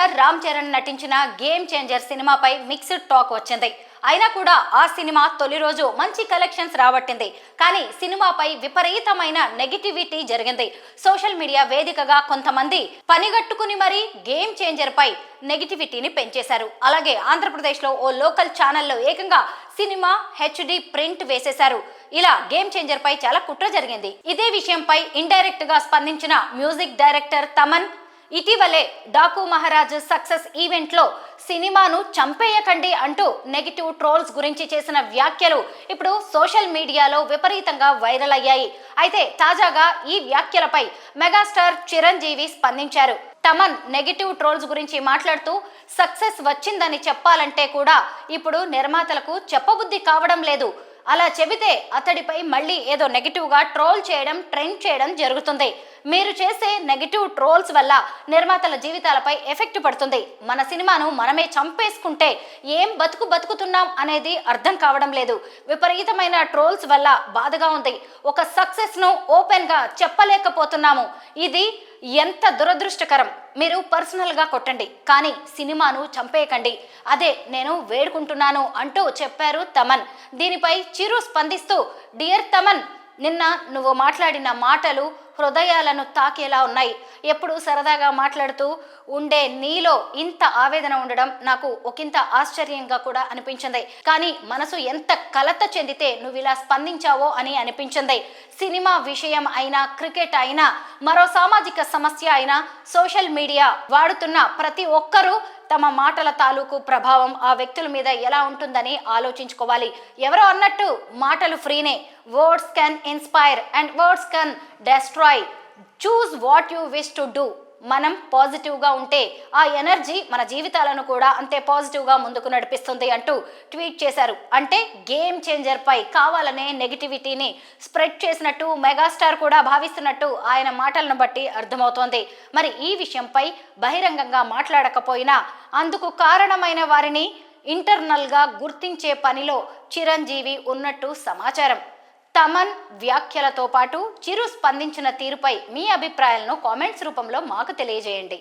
Megastar Ram Charan నటించిన game changer సినిమాపై mixed talk వచ్చింది. అయినా కూడా ఆ సినిమా తొలి రోజు మంచి కలెక్షన్స్ రాబట్టింది. కానీ సినిమాపై విపరీతమైన నెగిటివిటీ జరిగింది. సోషల్ మీడియా వేదికగా కొంతమంది పనిగట్టుకుని మరీ గేమ్ చేంజర్ పై నెగిటివిటీని పెంచేశారు. అలాగే ఆంధ్రప్రదేశ్లో ఓ లోకల్ ఛానల్లో ఏకంగా సినిమా హెచ్డి ప్రింట్ వేసేశారు. ఇలా గేమ్ చేంజర్ పై చాలా కుట్ర జరిగింది. ఇదే విషయంపై ఇండైరెక్ట్గా స్పందించిన మ్యూజిక్ డైరెక్టర్ తమన్ ఇటీవలే డాకు మహారాజ్ సక్సెస్ ఈవెంట్లో సినిమాను చంపేయకండి అంటూ నెగిటివ్ ట్రోల్స్ గురించి చేసిన వ్యాఖ్యలు ఇప్పుడు సోషల్ మీడియాలో విపరీతంగా వైరల్ అయ్యాయి. అయితే తాజాగా ఈ వ్యాఖ్యలపై మెగాస్టార్ చిరంజీవి స్పందించారు. తమన్ నెగిటివ్ ట్రోల్స్ గురించి మాట్లాడుతూ సక్సెస్ వచ్చిందని చెప్పాలంటే కూడా ఇప్పుడు నిర్మాతలకు చెప్పబుద్ధి కావడం లేదు. అలా చెబితే అతడిపై మళ్ళీ ఏదో నెగిటివ్గా ట్రోల్ చేయడం ట్రెండ్ చేయడం జరుగుతుంది. మీరు చేసే నెగిటివ్ ట్రోల్స్ వల్ల నిర్మాతల జీవితాలపై ఎఫెక్ట్ పడుతుంది. మన సినిమాను మనమే చంపేసుకుంటే ఏం బతుకు బతుకుతున్నాం అనేది అర్థం కావడం లేదు. విపరీతమైన ట్రోల్స్ వల్ల బాధగా ఉంది. ఒక సక్సెస్ను ఓపెన్గా చెప్పలేకపోతున్నాము. ఇది ఎంత దురదృష్టకరం. మీరు పర్సనల్గా కొట్టండి కానీ సినిమాను చంపేయకండి. అదే నేను వేడుకుంటున్నాను అంటూ చెప్పారు తమన్. దీనిపై చిరు స్పందిస్తూ డియర్ తమన్ నిన్న నువ్వు మాట్లాడిన మాటలు హృదయాలను తాకేలా ఉన్నాయి. ఎప్పుడు సరదాగా మాట్లాడుతూ ఉండే నీలో ఇంత ఆవేదన ఉండడం నాకు ఒకంత ఆశ్చర్యంగా కూడా అనిపించింది. కానీ మనసు ఎంత కలత చెందితే నువ్వు ఇలా స్పందించావో అని అనిపించింది. సినిమా విషయం అయినా క్రికెట్ అయినా మరో సామాజిక సమస్య అయినా సోషల్ మీడియా వాడుతున్న ప్రతి ఒక్కరూ తమ మాటల తాలూకు ప్రభావం ఆ వ్యక్తుల మీద ఎలా ఉంటుందని ఆలోచించుకోవాలి. ఎవరో అన్నట్టు మాటలు ఫ్రీనే. Words can inspire and words can destroy choose what you wish to do మనం పాజిటివ్గా ఉంటే ఆ ఎనర్జీ మన జీవితాలను కూడా అంతే పాజిటివ్గా ముందుకు నడిపిస్తుంది అంటూ ట్వీట్ చేశారు. అంటే గేమ్ చేంజర్పై కావాలనే నెగిటివిటీని స్ప్రెడ్ చేసినట్టు మెగాస్టార్ కూడా భావిస్తున్నట్టు ఆయన మాటలను బట్టి అర్థమవుతోంది. మరి ఈ విషయంపై బహిరంగంగా మాట్లాడకపోయినా అందుకు కారణమైన వారిని ఇంటర్నల్గా గుర్తించే పనిలో చిరంజీవి ఉన్నట్టు సమాచారం. తమన్ వ్యాఖ్యలతో పాటు చిరు స్పందించిన తీరుపై మీ అభిప్రాయాలను కామెంట్స్ రూపంలో మాకు తెలియజేయండి.